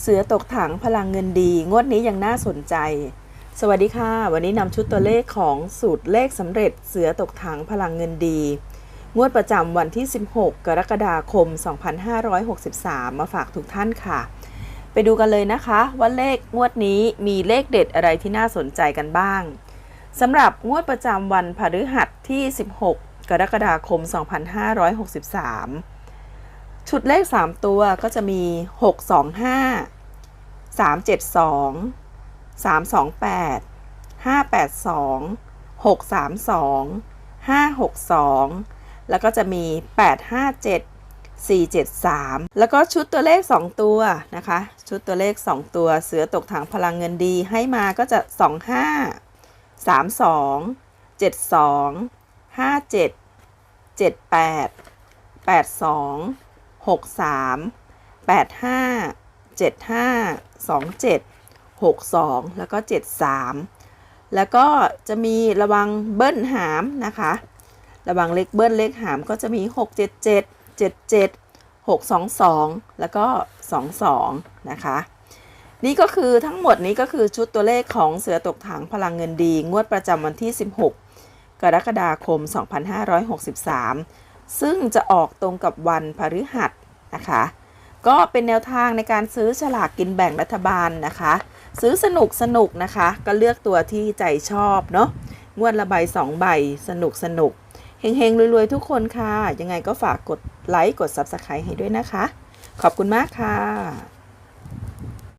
เสือตกถังพลังเงินดี งวดนี้ยังน่าสนใจ สวัสดีค่ะ วันนี้นำชุดตัวเลขของสูตรเลขสำเร็จ เสือตกถังพลังเงินดี งวดประจำวันที่ 16 กรกฎาคม 2563 มาฝากทุกท่านค่ะ ไปดูกันเลยนะคะ ว่าเลขงวดนี้มีเลขเด็ดอะไรที่น่าสนใจกันบ้างสำหรับงวดประจำวันพฤหัสที่ 16 กรกฎาคม 2563 ชุดเลข 3 ตัวก็จะมี 625 372 328 582 632 562 แล้วก็จะมี 857 473 แล้วก็ชุดตัวเลข 2 ตัวนะคะ ชุดตัวเลข 2 ตัวเสือตกถังพลังเงินดีให้มาก็จะ 25 32 72 57 78 82 63 85 75 27 62 แล้วก็ 73 แล้วก็จะมีระวังเบิ้ลหามนะคะ ระวังเลขเบิ้ลเลขหามก็จะมี 677 77 622 แล้วก็ 22 นะคะ นี่ก็คือทั้งหมดนี้ก็คือชุดตัวเลขของเสือตกถังพลังเงินดี งวดประจำวันที่ 16 กรกฎาคม 2563 ซึ่งจะออกตรงกับวันพฤหัสนะคะ ก็เป็นแนวทางในการซื้อฉลากกินแบ่งรัฐบาลนะคะ ซื้อสนุกสนุกนะคะ ก็เลือกตัวที่ใจชอบเนาะงวดละใบสองใบสนุกสนุกเฮงๆรวยๆทุกคนค่ะ ยังไงก็ฝากกดไลค์กด Subscribe ให้ด้วยนะคะ ขอบคุณมากค่ะ